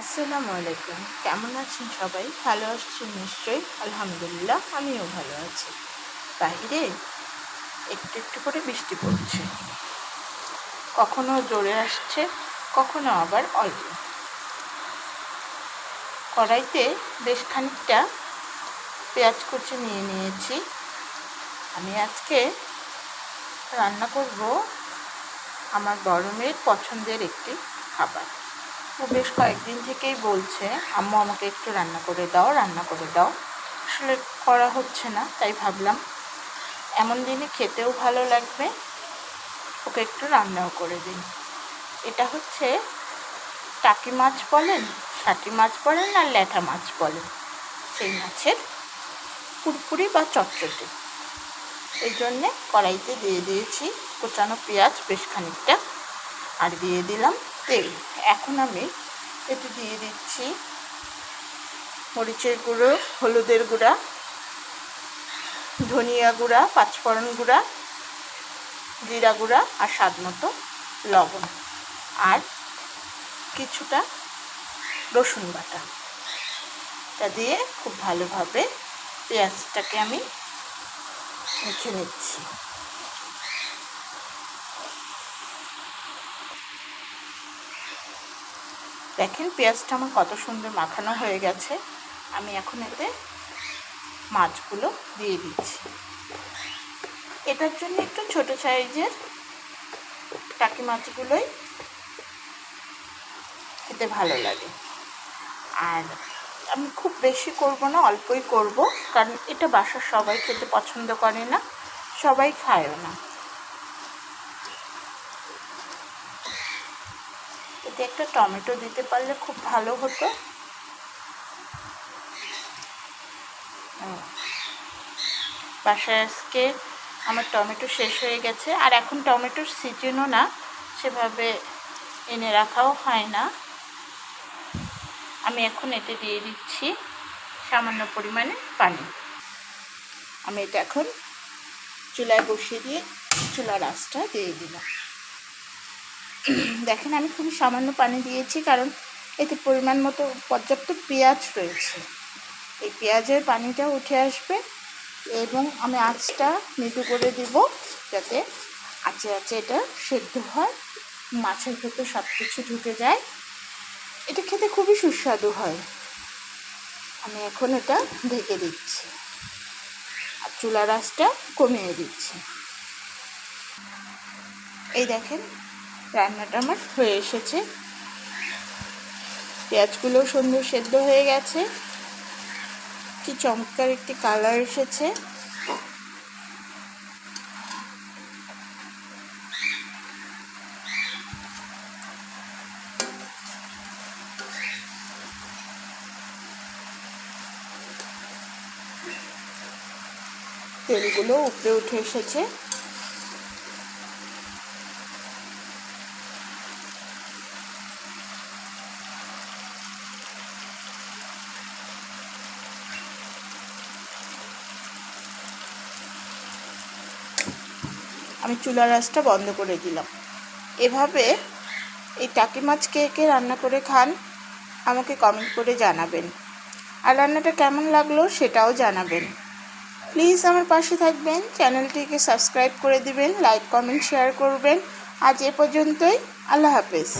আসসালামু আলাইকুম। কেমন আছেন সবাই? ভালো আছেন নিশ্চয়ই? আলহামদুলিল্লাহ, আমিও ভালো আছি। বাইরে একটু একটু করে বৃষ্টি পড়ছে। কখনো জোরে আসছে, কখনো আবার অল্প। কড়াইতে বেশ খানিকটা পেঁয়াজ কুচি নিয়ে নিয়েছি। আমি আজকে রান্না করব আমার গরমের পছন্দের একটি খাবার। ও বেশ কয়েকদিন থেকেই বলছে, আম্মু, আমাকে একটু রান্না করে দাও, রান্না করে দাও। আসলে করা হচ্ছে না, তাই ভাবলাম এমন দিনে খেতেও ভালো লাগবে, ওকে একটু রান্নাও করে দিন এটা হচ্ছে টাকি মাছ বলেন ষাটি মাছ বলেন আর ল্যাঠা মাছ বলেন। সেই মাছের পুরপুরি বা চটচটে এই জন্যে কড়াইতে দিয়ে দিয়েছি, কোচানো পেঁয়াজ বেশ খানিকটা। আর দিয়ে দিলাম তেল। এখন আমি এতে দিয়ে দিচ্ছি মরিচের গুঁড়ো, হলুদের গুঁড়া, ধনিয়া গুঁড়া, পাঁচফোড়ন গুঁড়া, জিরা গুঁড়া আর স্বাদ মতো লবণ। আর কিছুটা রসুন বাটা। তা দিয়ে খুব ভালোভাবে পেঁয়াজটাকে আমি মেখে নিচ্ছি। দেখেন পেঁয়াজটা আমার কত সুন্দর মাখানো হয়ে গেছে। আমি এখন এতে মাছগুলো দিয়ে দিচ্ছি। এটার জন্য একটু ছোট সাইজের টাকি মাছগুলোই খেতে ভালো লাগে। আর আমি খুব বেশি করব না, অল্পই করব, কারণ এটা বাসার সবাই খেতে পছন্দ করে না, সবাই খায়ও না। এতে একটা টমেটো দিতে পারলে খুব ভালো হতো। বাসায় আজকে আমার টমেটো শেষ হয়ে গেছে। আর এখন টমেটোর সিজনও না, সেভাবে এনে রাখাও হয় না। আমি এখন এতে দিয়ে দিচ্ছি সামান্য পরিমাণে পানি। আমি এটা এখন চুলায় বসিয়ে দিয়ে, চুলার আঁচটা দিয়ে দিলাম। দেখেন, আমি খুবই সামান্য পানি দিয়েছি কারণ এতে পরিমাণ মতো পর্যাপ্ত পেঁয়াজ রয়েছে। এই পেঁয়াজের পানিটা উঠে আসবে এবং আমি আঁচটা মৃদু করে দিব যাতে আচে আচে এটা সেদ্ধ হয়, মাছের ভেতর সব কিছু ঢুকে যায়। এটা খেতে খুবই সুস্বাদু হয়। আমি এখন এটা ঢেকে দিচ্ছি আর চুলার আঁচটা কমিয়ে দিচ্ছি। এই দেখেন রান্নাটা আমার হয়ে এসেছে। পেঁয়াজগুলো সুন্দর সেদ্ধ হয়ে গেছে। কি চমৎকার একটি কালার এসেছে। তেলগুলো উপরে উঠে এসেছে। আমি চুলার আঁচটা বন্ধ করে দিলাম। এভাবে এই টাকি মাছ কে কে রান্না করে খান, আমাকে কমেন্ট করে জানাবেন। আর রান্নাটা কেমন লাগল সেটাও জানাবেন। প্লিজ আমার পাশে থাকবেন, চ্যানেলটিকে সাবস্ক্রাইব করে দিবেন লাইক কমেন্ট শেয়ার করবেন। আজ এ পর্যন্তই, আল্লাহ হাফেজ।